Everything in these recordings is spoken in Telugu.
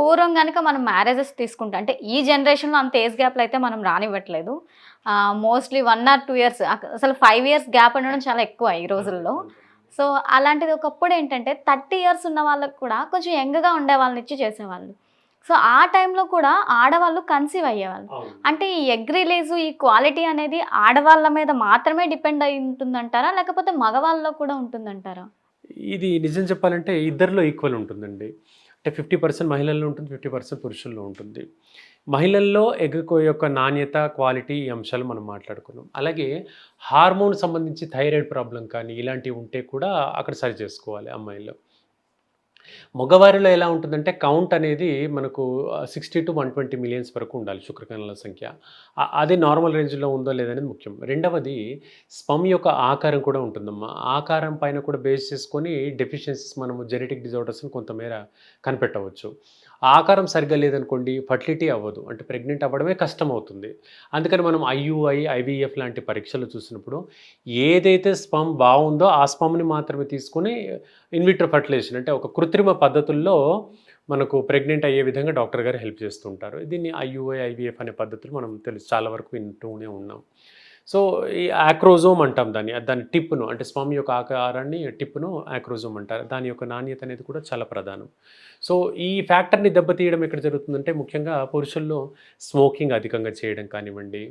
పూర్వం కనుక మనం మ్యారేజెస్ తీసుకుంటే అంటే ఈ జనరేషన్లో అంత ఏజ్ గ్యాప్లో అయితే మనం రానివ్వట్లేదు. Mostly one or two years అసలు ఫైవ్ ఇయర్స్ గ్యాప్ ఉండడం చాలా ఎక్కువ ఈ రోజుల్లో. సో అలాంటిది ఒకప్పుడు ఏంటంటే థర్టీ ఇయర్స్ ఉన్న వాళ్ళకి కూడా కొంచెం యంగ్గా ఉండే వాళ్ళని ఇచ్చి చేసేవాళ్ళు. సో ఆ టైంలో కూడా ఆడవాళ్ళు కన్సీవ్ అయ్యేవాళ్ళు. అంటే ఈ ఎగ్ రిలీజ్ ఈ క్వాలిటీ అనేది ఆడవాళ్ళ మీద మాత్రమే డిపెండ్ అయి ఉంటుందంటారా? లేకపోతే మగవాళ్ళలో కూడా ఉంటుందంటారా? ఇది నిజం చెప్పాలంటే ఇద్దరిలో ఈక్వల్ ఉంటుందండి. అంటే ఫిఫ్టీ పర్సెంట్ మహిళల్లో ఉంటుంది ఫిఫ్టీ పర్సెంట్ పురుషుల్లో ఉంటుంది. మహిళల్లో ఎగ్ యొక్క నాణ్యత క్వాలిటీ ఈ అంశాలు మనం మాట్లాడుకున్నాం. అలాగే హార్మోన్ సంబంధించి థైరాయిడ్ ప్రాబ్లం కానీ ఇలాంటివి ఉంటే కూడా అక్కడ సరి చేసుకోవాలి అమ్మాయిల్లో. మగవారిలో ఎలా ఉంటుందంటే కౌంట్ అనేది మనకు sixty to one twenty millions వరకు ఉండాలి శుక్రకణాల సంఖ్య. అది నార్మల్ రేంజ్లో ఉందో లేదనేది ముఖ్యం. రెండవది స్పమ్ యొక్క ఆకారం కూడా ఉంటుందమ్మా. ఆకారం పైన కూడా బేస్ చేసుకొని డెఫిషియన్సీస్ మనము జెనెటిక్ డిజార్డర్స్ని కొంతమేర కనిపెట్టవచ్చు. ఆకారం సరిగ్గా లేదనుకోండి ఫర్టిలిటీ అవ్వదు. అంటే ప్రెగ్నెంట్ అవ్వడమే కష్టం అవుతుంది అందుకని మనం ఐయుఐ ఐవీఎఫ్ లాంటి పరీక్షలు చూసినప్పుడు ఏదైతే స్పమ్ బాగుందో ఆ స్పమ్ని మాత్రమే తీసుకొని ఇన్విట్రో ఫర్టిలైజేషన్ అంటే ఒక కృత్రిమ పద్ధతుల్లో మనకు ప్రెగ్నెంట్ అయ్యే విధంగా డాక్టర్ గారు హెల్ప్ చేస్తుంటారు దీన్ని ఐయుఐ ఐవీఎఫ్ అనే పద్ధతులు మనం తెలుసు చాలా వరకు వింటూనే ఉన్నాం. సో ఈ ఆక్రోజోమ్ అంటాం దాన్ని దాని టిప్ను అంటే స్వామి యొక్క ఆకారాన్ని టిప్ను ఆక్రోజోమ్ అంటారు. దాని యొక్క నాణ్యత అనేది కూడా చాలా ప్రధానం. సో ఈ ఫ్యాక్టర్ని దెబ్బతీయడం ఎక్కడ జరుగుతుందంటే ముఖ్యంగా పురుషుల్లో స్మోకింగ్ అధికంగా చేయడం కానివ్వండి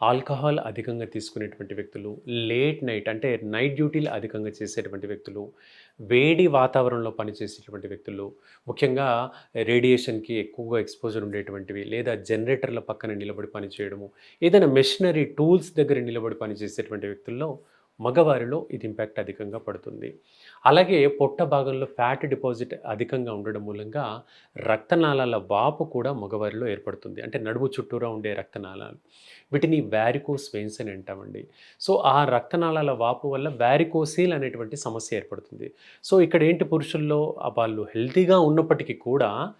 ఆల్కహాల్ అధికంగా తీసుకునేటువంటి వ్యక్తులు లేట్ నైట్ అంటే నైట్ డ్యూటీలు అధికంగా చేసేటువంటి వ్యక్తులు వేడి వాతావరణంలో పనిచేసేటువంటి వ్యక్తులు ముఖ్యంగా రేడియేషన్కి ఎక్కువగా ఎక్స్పోజర్ ఉండేటువంటివి లేదా జనరేటర్ల పక్కన నిలబడి పనిచేయడము ఏదైనా మెషినరీ టూల్స్ దగ్గర నిలబడి పనిచేసేటువంటి వ్యక్తుల్లో మగవారిలో ఇది ఇంపాక్ట్ అధికంగా పడుతుంది. అలాగే పొట్ట భాగంలో ఫ్యాట్ డిపాజిట్ అధికంగా ఉండడం మూలంగా రక్తనాళాల వాపు కూడా మగవారిలో ఏర్పడుతుంది. అంటే నడుము చుట్టూరా ఉండే రక్తనాళాలు. వీటిని వ్యారికోస్ వెయిన్స్ అని అంటామండి. సో ఆ రక్తనాళాల వాపు వల్ల వ్యారికోసీల్ అనేటువంటి సమస్య ఏర్పడుతుంది. సో ఇక్కడ ఏంటి పురుషుల్లో వాళ్ళు హెల్తీగా ఉన్నప్పటికీ కూడా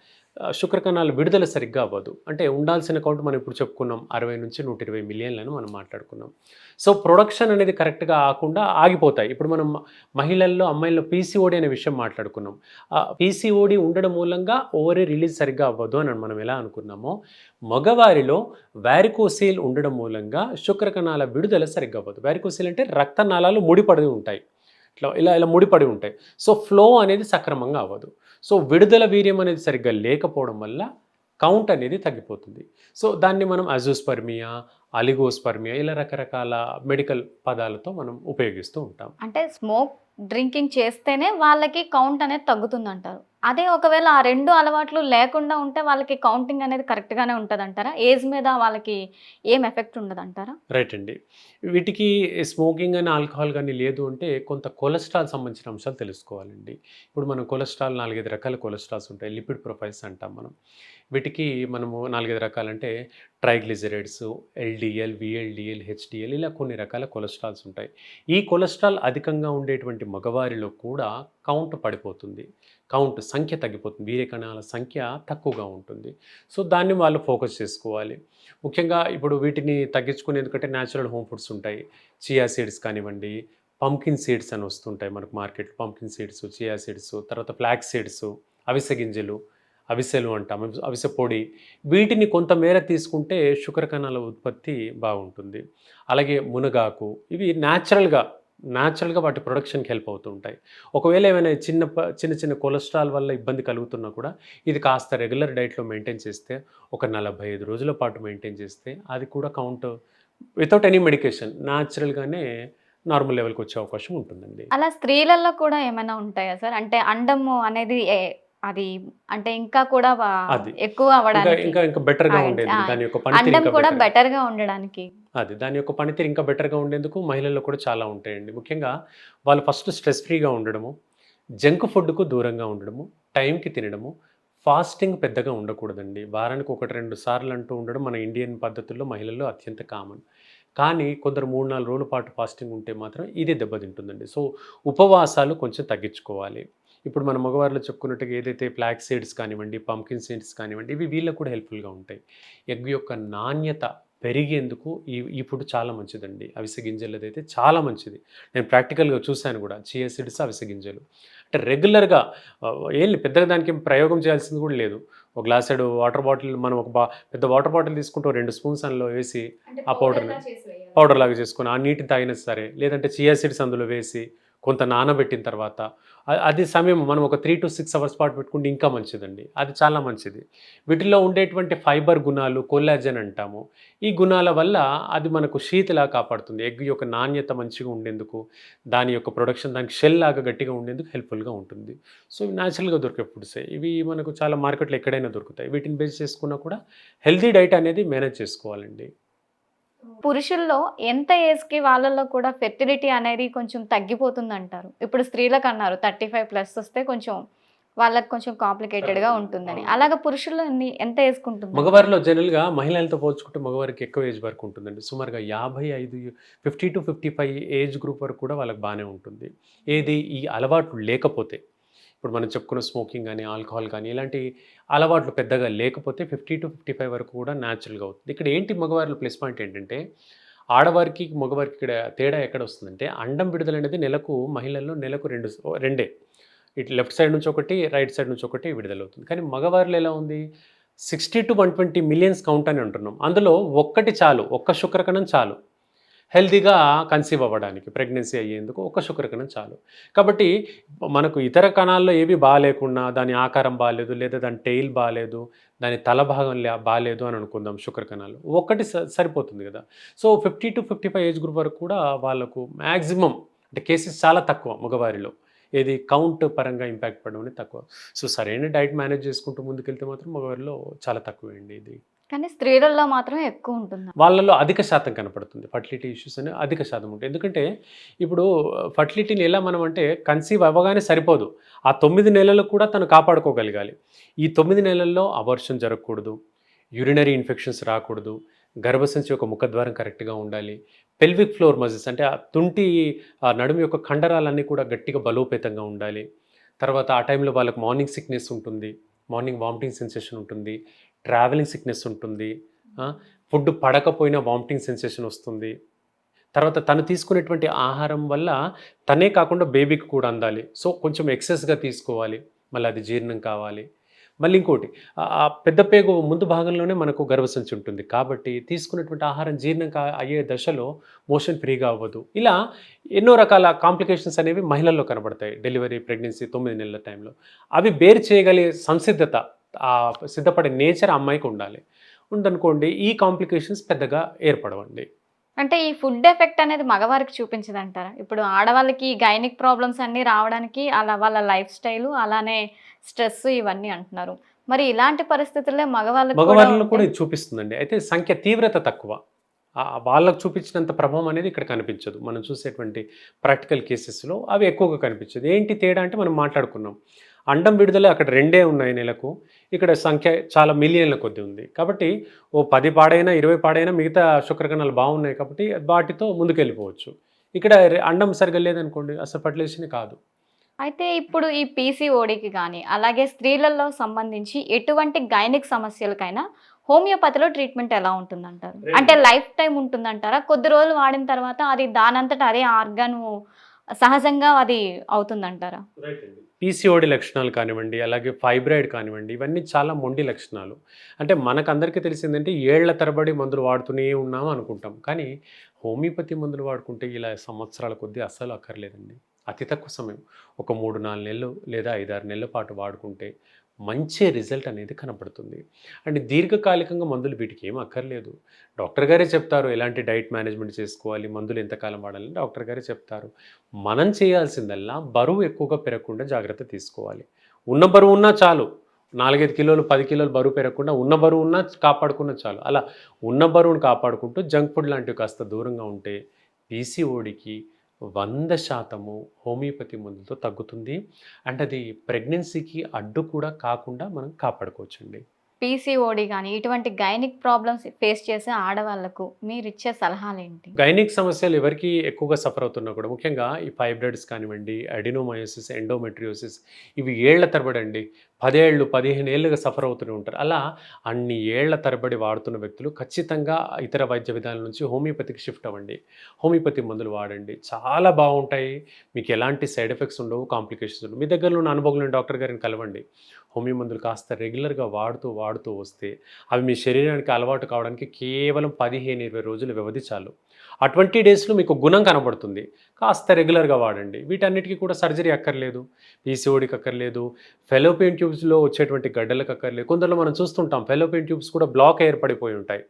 శుక్రకణాలు విడుదల సరిగ్గా అవ్వదు. అంటే ఉండాల్సిన కౌంట్ మనం ఇప్పుడు చెప్పుకున్నాం అరవై నుంచి నూట ఇరవై మిలియన్లను మనం మాట్లాడుకున్నాం. సో ప్రొడక్షన్ అనేది కరెక్ట్గా ఆకుండా ఆగిపోతాయి. ఇప్పుడు మనం మహిళల్లో అమ్మాయిల్లో పీసీఓడి అనే విషయం మాట్లాడుకున్నాం. పీసీఓడి ఉండడం మూలంగా ఓవరీ రిలీజ్ సరిగ్గా అవ్వదు అని మనం ఎలా అనుకున్నామో మగవారిలో వ్యారికోసీల్ ఉండడం మూలంగా శుక్రకణాల విడుదల సరిగ్గా అవ్వదు. వ్యారికోసీల్ అంటే రక్తనాళాలు ముడిపడి ఉంటాయి. ఇట్లా ఇలా ఇలా ముడిపడి ఉంటాయి. సో ఫ్లో అనేది సక్రమంగా అవ్వదు. సో విడుదల వీర్యం అనేది సరిగ్గా లేకపోవడం వల్ల కౌంట్ అనేది తగ్గిపోతుంది. సో దాన్ని మనం అజోస్పర్మియా అలిగోస్పర్మియా ఇలా రకరకాల మెడికల్ పదాలతో మనం ఉపయోగిస్తూ ఉంటాం. అంటే స్మోక్ డ్రింకింగ్ చేస్తేనే వాళ్ళకి కౌంట్ అనేది తగ్గుతుంది అంటారు అదే ఒకవేళ ఆ రెండు అలవాట్లు లేకుండా ఉంటే వాళ్ళకి కౌంటింగ్ అనేది కరెక్ట్గానే ఉంటుంది అంటారా ఏజ్ మీద వాళ్ళకి ఏం ఎఫెక్ట్ ఉండదు అంటారా రైట్ అండి. వీటికి స్మోకింగ్ అని ఆల్కహాల్ కానీ లేదు అంటే కొంత కొలెస్ట్రాల్ సంబంధించిన అంశాలు తెలుసుకోవాలండి. ఇప్పుడు మనం కొలెస్ట్రాల్ నాలుగైదు రకాల కొలెస్ట్రాల్స్ ఉంటాయి లిపిడ్ ప్రొఫైల్స్ అంటాం మనం. వీటికి మనము నాలుగైదు రకాలంటే ట్రైగ్లిజరైడ్స్ ఎల్డిఎల్ విఎల్డిఎల్ హెచ్డిఎల్ ఇలా కొన్ని రకాల కొలెస్ట్రాల్స్ ఉంటాయి. ఈ కొలెస్ట్రాల్ అధికంగా ఉండేటువంటి మగవారిలో కూడా కౌంట్ పడిపోతుంది. కౌంట్ సంఖ్య తగ్గిపోతుంది. వీర్యకణాల సంఖ్య తక్కువగా ఉంటుంది. సో దాన్ని వాళ్ళు ఫోకస్ చేసుకోవాలి. ముఖ్యంగా ఇప్పుడు వీటిని తగ్గించుకునే ఎందుకంటే న్యాచురల్ హోమ్ ఫుడ్స్ ఉంటాయి. చియా సీడ్స్ కానివ్వండి పంకిన్ సీడ్స్ అని వస్తుంటాయి మనకు market pumpkin seeds chia seeds తర్వాత ఫ్లాక్ సీడ్స్ అవిసె గింజలు అవిసెలు అంటాం అవిసె- పొడి. వీటిని కొంతమేర తీసుకుంటే శుక్ర కణాల ఉత్పత్తి బాగుంటుంది. అలాగే మునగాకు ఇవి న్యాచురల్గా న్యాచురల్గా వాటి ప్రొడక్షన్కి హెల్ప్ అవుతూ ఉంటాయి. ఒకవేళ ఏమైనా చిన్న ప- చిన్న చిన్న కొలెస్ట్రాల్ వల్ల ఇబ్బంది కలుగుతున్నా కూడా ఇది కాస్త రెగ్యులర్ డైట్లో మెయింటైన్ చేస్తే ఒక నలభై ఐదు రోజుల పాటు మెయింటైన్ చేస్తే అది కూడా కౌంట్ వితౌట్ ఎనీ మెడికేషన్ న్యాచురల్గానే నార్మల్ లెవెల్కి వచ్చే అవకాశం ఉంటుందండి. అలా స్త్రీలలో కూడా ఏమైనా ఉంటాయా సార్? అంటే అండము అనేది ఏ- అది అంటే ఇంకా కూడా. ఎక్కువ అవ్వడానికి ఇంకా ఇంకా బెటర్గా ఆ, ఉండేది దాని యొక్క పనితీరు ఇంకా కూడా. బెటర్గా ఉండడానికి. అది దాని యొక్క పనితీరు ఇంకా బెటర్గా ఉండేందుకు మహిళల్లో కూడా చాలా ఉంటాయండి. ముఖ్యంగా వాళ్ళు ఫస్ట్ స్ట్రెస్ ఫ్రీగా ఉండడము జంక్ ఫుడ్కు దూరంగా ఉండడము టైంకి తినడము ఫాస్టింగ్ పెద్దగా ఉండకూడదండి. వారానికి ఒకటి రెండు సార్లు అంటూ ఉండడం మన ఇండియన్ పద్ధతుల్లో మహిళల్లో అత్యంత కామన్ కానీ కొందరు మూడు నాలుగు రోజుల పాటు ఫాస్టింగ్ ఉంటే మాత్రం ఇదే దెబ్బతింటుందండి. సో ఉపవాసాలు కొంచెం తగ్గించుకోవాలి. ఇప్పుడు మన మగవారిలో చెప్పుకున్నట్టుగా ఏదైతే ఫ్లాక్ సీడ్స్ కానివ్వండి పంకిన్ సీడ్స్ కానివ్వండి ఇవి వీళ్ళకు కూడా హెల్ప్ఫుల్గా ఉంటాయి. ఎగ్ యొక్క నాణ్యత పెరిగేందుకు ఈ ఈ ఫుడ్ చాలా మంచిదండి. అవిసె గింజలది అయితే చాలా మంచిది. నేను ప్రాక్టికల్గా చూశాను కూడా చియా సీడ్స్ అవిసె గింజలు. అంటే రెగ్యులర్గా ఏం పెద్దగా దానికి ప్రయోగం చేయాల్సింది కూడా లేదు. ఒక గ్లాసెడ్ వాటర్ బాటిల్ మనం ఒక బా పెద్ద వాటర్ బాటిల్ తీసుకుంటూ రెండు స్పూన్స్ అందులో వేసి ఆ పౌడర్ని పౌడర్ లాగా చేసుకొని ఆ నీటిని తాగినా సరే లేదంటే చియా సీడ్స్ అందులో వేసి కొంత నానబెట్టిన తర్వాత అది సమయం మనం ఒక త్రీ టు సిక్స్ అవర్స్ పాటు పెట్టుకుంటే ఇంకా మంచిదండి. అది చాలా మంచిది. వీటిలో ఉండేటువంటి ఫైబర్ గుణాలు కొల్లాజన్ అంటాము. ఈ గుణాల వల్ల అది మనకు శీతలా కాపాడుతుంది. ఎగ్ యొక్క నాణ్యత మంచిగా ఉండేందుకు దాని యొక్క ప్రొడక్షన్ దానికి షెల్ లాగా గట్టిగా ఉండేందుకు హెల్ప్ఫుల్గా ఉంటుంది. సో ఇవి న్యాచురల్గా దొరికే ఫుడ్సే. ఇవి మనకు చాలా మార్కెట్లో ఎక్కడైనా దొరుకుతాయి. వీటిని బేస్ చేసుకున్నా కూడా హెల్తీ డైట్ అనేది మేనేజ్ చేసుకోవాలండి. పురుషుల్లో ఎంత ఏజ్కి వాళ్ళల్లో కూడా ఫెర్టిలిటీ అనేది కొంచెం తగ్గిపోతుంది అంటారు ఇప్పుడు స్త్రీలకు అన్నారు థర్టీ ఫైవ్ ప్లస్ వస్తే కొంచెం వాళ్ళకి కొంచెం కాంప్లికేటెడ్గా ఉంటుందని. అలాగే పురుషుల్లో ఎంత ఏజ్ ఉంటుంది? మగవారిలో జనరల్గా మహిళలతో పోల్చుకుంటే మగవారికి ఎక్కువ ఏజ్ వరకు ఉంటుందండి. సుమారుగా యాభై ఐదు fifty to fifty five age group వరకు కూడా వాళ్ళకి బాగానే ఉంటుంది. ఏది ఈ అలవాట్లు లేకపోతే. ఇప్పుడు మనం చెప్పుకున్న స్మోకింగ్ కానీ ఆల్కహాల్ కానీ ఇలాంటి అలవాట్లు పెద్దగా లేకపోతే ఫిఫ్టీ టు ఫిఫ్టీ ఫైవ్ వరకు కూడా న్యాచురల్గా అవుతుంది. ఇక్కడ ఏంటి మగవారిలో ప్లస్ పాయింట్ ఏంటంటే ఆడవారికి మగవారికి ఇక్కడ తేడా ఎక్కడ వస్తుందంటే అండం విడుదల అనేది నెలకు మహిళల్లో నెలకు రెండు రెండే. ఇటు లెఫ్ట్ సైడ్ నుంచి ఒకటి రైట్ సైడ్ నుంచి ఒకటి విడుదలవుతుంది కానీ మగవారిలో ఎలా ఉంది? Sixty to one twenty millions count అని అంటున్నాం. అందులో ఒక్కటి చాలు ఒక్క శుక్రకణం చాలు. హెల్దీగా కన్సీవ్ అవ్వడానికి ప్రెగ్నెన్సీ అయ్యేందుకు ఒక శుక్రకణం చాలు. కాబట్టి మనకు ఇతర కణాల్లో ఏవి బాగాలేకున్నా దాని ఆకారం బాగాలేదు లేదా దాని టెయిల్ బాగాలేదు దాని తల భాగం బాగాలేదు అని అనుకుందాం శుక్రకణాలు ఒక్కటి స- సరిపోతుంది కదా. So fifty to fifty five age group వరకు కూడా వాళ్ళకు మ్యాక్సిమం అంటే కేసెస్ చాలా తక్కువ మగవారిలో. ఏది కౌంట్ పరంగా ఇంపాక్ట్ పడడం అనేది తక్కువ. సో సరైన డైట్ మేనేజ్ చేసుకుంటూ ముందుకెళ్తే మాత్రం మగవారిలో చాలా తక్కువ అండి ఇది. కానీ స్త్రీలలో మాత్రమే ఎక్కువ ఉంటుంది? వాళ్ళలో అధిక శాతం కనపడుతుంది. ఫర్టిలిటీ ఇష్యూస్ అని అధిక శాతం ఉంటుంది. ఎందుకంటే ఇప్పుడు ఫర్టిలిటీని ఎలా మనం అంటే కన్సీవ్ అవ్వగానే సరిపోదు. ఆ తొమ్మిది నెలలు కూడా తను కాపాడుకోగలగాలి. ఈ తొమ్మిది నెలల్లో అవర్షన్ జరగకూడదు. యూరినరీ ఇన్ఫెక్షన్స్ రాకూడదు. గర్భసంచి యొక్క ముఖద్వారం కరెక్ట్గా ఉండాలి. పెల్విక్ ఫ్లోర్ మజిల్స్ అంటే ఆ తుంటి ఆ నడుము యొక్క కండరాలన్నీ కూడా గట్టిగా బలోపేతంగా ఉండాలి. తర్వాత ఆ టైంలో వాళ్ళకి మార్నింగ్ సిక్నెస్ ఉంటుంది. మార్నింగ్ వామిటింగ్ సెన్సేషన్ ఉంటుంది. ట్రావెలింగ్ సిక్నెస్ ఉంటుంది. ఫుడ్ పడకపోయినా వామిటింగ్ సెన్సేషన్ వస్తుంది. తర్వాత తను తీసుకునేటువంటి ఆహారం వల్ల తనే కాకుండా బేబీకి కూడా అందాలి. సో కొంచెం ఎక్సెస్గా తీసుకోవాలి. మళ్ళీ అది జీర్ణం కావాలి. మళ్ళీ ఇంకోటి ఆ- పెద్ద పేగు ముందు భాగంలోనే మనకు గర్భసంచి ఉంటుంది. కాబట్టి తీసుకున్నటువంటి ఆహారం జీర్ణం కా అయ్యే దశలో మోషన్ ఫ్రీగా అవ్వదు. ఇలా ఎన్నో రకాల కాంప్లికేషన్స్ అనేవి మహిళల్లో కనబడతాయి. డెలివరీ ప్రెగ్నెన్సీ తొమ్మిది నెలల టైంలో. అవి బేర్ చేయగలిగే సంసిద్ధత సిద్ధపడే నేచర్ అమ్మాయికి ఉండాలి. ఉందనుకోండి ఈ కాంప్లికేషన్స్ పెద్దగా ఏర్పడవండి. అంటే ఈ ఫుడ్ ఎఫెక్ట్ అనేది మగవారికి చూపించదు అంటారా ఇప్పుడు ఆడవాళ్ళకి గైనిక్ ప్రాబ్లమ్స్ అన్నీ రావడానికి అలా వాళ్ళ లైఫ్ స్టైల్ అలానే స్ట్రెస్ ఇవన్నీ అంటున్నారు. మరి ఇలాంటి పరిస్థితుల్లో మగవాళ్ళకి మగవారిలో కూడా ఇది చూపిస్తుందండి. అయితే సంఖ్య తీవ్రత తక్కువ. వాళ్ళకు చూపించినంత ప్రభావం అనేది ఇక్కడ కనిపించదు. మనం చూసేటువంటి ప్రాక్టికల్ కేసెస్లో అవి ఎక్కువగా కనిపించదు. ఏంటి తేడా అంటే మనం మాట్లాడుకున్నాం. అండం విడుదల అక్కడ రెండే ఉన్నాయి నెలకు. ఇక్కడ సంఖ్య చాలా మిలియన్ల కొద్ది ఉంది. కాబట్టి ఓ పది పాడైనా ఇరవై పాడైనా మిగతా శుక్రకణాలు బాగున్నాయి కాబట్టి వాటితో ముందుకెళ్ళిపోవచ్చు. ఇక్కడ అండం సరిగా లేదనుకోండి అసలు ఫర్టిలైజేషన్ కాదు. అయితే ఇప్పుడు ఈ పీసీఓడికి కానీ అలాగే స్త్రీలలో సంబంధించి ఎటువంటి గైనిక్ సమస్యలకైనా హోమియోపతిలో ట్రీట్మెంట్ ఎలా ఉంటుందంటారు? అంటే లైఫ్ టైం ఉంటుందంటారా? కొద్ది రోజులు వాడిన తర్వాత అది దానంతట అదే ఆర్గాన్ సహజంగా అది అవుతుందంటారా? పీసీఓడి లక్షణాలు కానివ్వండి అలాగే ఫైబ్రాయిడ్ కానివ్వండి ఇవన్నీ చాలా మొండి లక్షణాలు. అంటే మనకందరికీ తెలిసిందంటే ఏళ్ళ తరబడి మందులు వాడుతూనే ఉన్నాం అనుకుంటాం. కానీ హోమియోపతి మందులు వాడుకుంటే ఇలా సంవత్సరాల కొద్దీ అస్సలు అక్కర్లేదండి. అతి తక్కువ సమయం. ఒక మూడు నాలుగు నెలలు లేదా ఐదారు నెలల పాటు వాడుకుంటే మంచి రిజల్ట్ అనేది కనపడుతుంది అండ్ దీర్ఘకాలికంగా మందులు వీటికి ఏం అక్కర్లేదు. డాక్టర్ గారే చెప్తారు ఎలాంటి డైట్ మేనేజ్మెంట్ చేసుకోవాలి మందులు ఎంతకాలం వాడాలని డాక్టర్ గారే చెప్తారు. మనం చేయాల్సిందల్లా బరువు ఎక్కువగా పెరగకుండా జాగ్రత్త తీసుకోవాలి. ఉన్న బరువు ఉన్నా చాలు. నాలుగైదు కిలోలు పది కిలోలు బరువు పెరగకుండా ఉన్న బరువు ఉన్నా కాపాడుకున్న చాలు. అలా ఉన్న బరువును కాపాడుకుంటూ జంక్ ఫుడ్ లాంటివి కాస్త దూరంగా ఉంటే పీసీఓడికి వంద శాతము హోమియోపతి మందులతో తగ్గుతుంది. అండ్ అది ప్రెగ్నెన్సీకి అడ్డు కూడా కాకుండా మనం కాపాడుకోవచ్చండి. పీసీఓడి కానీ ఇటువంటి గైనిక్ ప్రాబ్లమ్స్ ఫేస్ చేసే ఆడవాళ్ళకు మీరు ఇచ్చే సలహాలు ఏంటి గైనిక్ సమస్యలు ఎవరికి ఎక్కువగా సఫర్ అవుతున్నా కూడా ముఖ్యంగా ఈ ఫైబ్రాయిడ్స్ కానివ్వండి అడినోమయోసిస్ ఎండోమెట్రియోసిస్ ఇవి ఏళ్ళ తరబడి అండి. పదేళ్ళు పదిహేను ఏళ్ళుగా సఫర్ అవుతూనే ఉంటారు. అలా అన్ని ఏళ్ళ తరబడి వాడుతున్న వ్యక్తులు ఖచ్చితంగా ఇతర వైద్య విధానాల నుంచి హోమియోపతికి షిఫ్ట్ అవ్వండి. హోమియోపతి మందులు వాడండి. చాలా బాగుంటాయి. మీకు ఎలాంటి సైడ్ ఎఫెక్ట్స్ ఉండవు కాంప్లికేషన్స్ ఉండవు. మీ దగ్గరలో ఉన్న అనుభవం డాక్టర్ గారిని కలవండి. హోమియో మందులు కాస్త రెగ్యులర్గా వాడుతూ వాడుతూ వస్తే అవి మీ శరీరానికి అలవాటు కావడానికి కేవలం పదిహేను ఇరవై రోజుల వ్యవధి చాలు ఆ ట్వంటీ డేస్లో మీకు గుణం కనబడుతుంది. కాస్త రెగ్యులర్గా వాడండి. వీటన్నిటికీ కూడా సర్జరీ అక్కర్లేదు పీసీఓడికి అక్కర్లేదు ఫెలోపియన్ ట్యూబ్స్లో వచ్చేటువంటి గడ్డలకు అక్కర్లేదు. కొందరిలో మనం చూస్తుంటాం ఫెలోపియన్ ట్యూబ్స్ కూడా బ్లాక్ ఏర్పడిపోయి ఉంటాయి.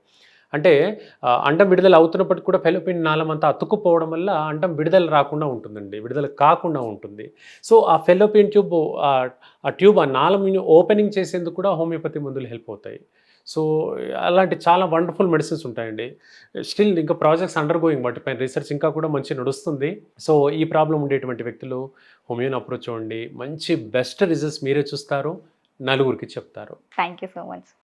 అంటే అండం విడుదల అవుతున్నప్పటికీ కూడా ఫెలోపియన్ నాళం అంతా అతుక్కుపోవడం వల్ల అండం విడుదల రాకుండా ఉంటుందండి. విడుదల కాకుండా ఉంటుంది. సో ఆ ఫెలోపియన్ ట్యూబ్ ఆ- ఆ ట్యూబ్ ఆ నాళం ఓపెనింగ్ చేసేందుకు కూడా హోమియోపతి మందులు హెల్ప్ అవుతాయి. సో అలాంటి చాలా వండర్ఫుల్ మెడిసిన్స్ ఉంటాయండి. స్టిల్ ఇంకా ప్రాజెక్ట్స్ అండర్ గోయింగ్ వాటిపైన రీసెర్చ్ ఇంకా కూడా మంచి నడుస్తుంది. సో ఈ ప్రాబ్లం ఉండేటువంటి వ్యక్తులు హోమియోని అప్రోచ్ అవ్వండి. మంచి బెస్ట్ రిజల్ట్స్ మీరే చూస్తారు. నలుగురికి చెప్తారు. Thank you so much.